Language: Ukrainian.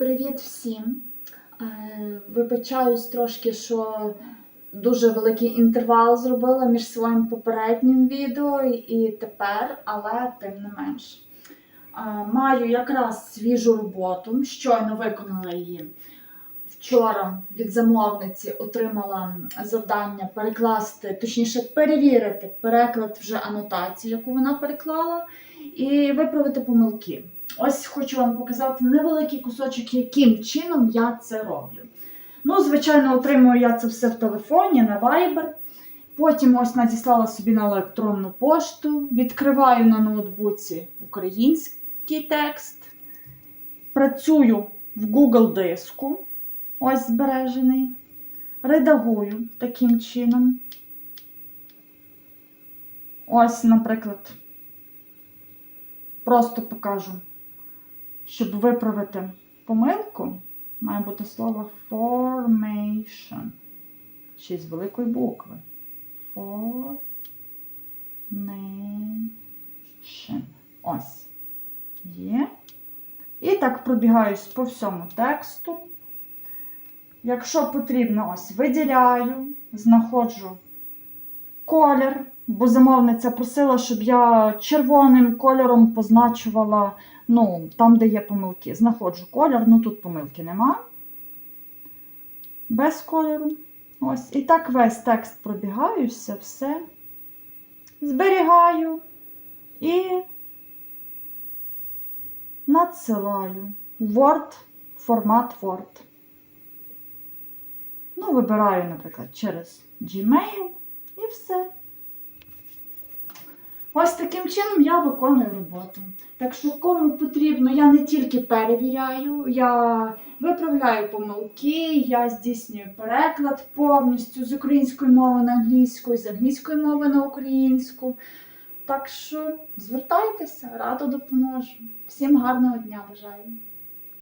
Привіт всім! Е, Вибачаюсь трошки, що дуже великий інтервал зробила між своїм попереднім відео і тепер, але тим не менш. Е, Маю якраз свіжу роботу, щойно виконала її. Вчора від замовниці отримала завдання перекласти, точніше, перевірити переклад вже анотації, яку вона переклала, і виправити помилки. Ось хочу вам показати невеликий кусочок, яким чином я це роблю. Ну, звичайно, отримую я це все в телефоні на Viber. Потім ось надіслала собі на електронну пошту, відкриваю на ноутбуці український текст, працюю в Google диску, ось збережений, редагую таким чином. Ось, наприклад, просто покажу щоб виправити помилку, має бути слово formation. Ще з великої букви. Formation. Ось. Є. І так пробігаюсь по всьому тексту. Якщо потрібно, ось виділяю, знаходжу колір, бо замовниця просила, щоб я червоним кольором позначувала ну, там, де є помилки. Знаходжу колір, ну тут помилки нема. Без кольору. Ось. І так весь текст пробігаюся, все. Зберігаю і надсилаю Word, формат Word. Ну, вибираю, наприклад, через Gmail і все. Таким чином я виконую роботу. Так що, кому потрібно, я не тільки перевіряю, я виправляю помилки, я здійснюю переклад повністю з української мови на англійську, з англійської мови на українську. Так що звертайтеся, радо допоможу. Всім гарного дня бажаю!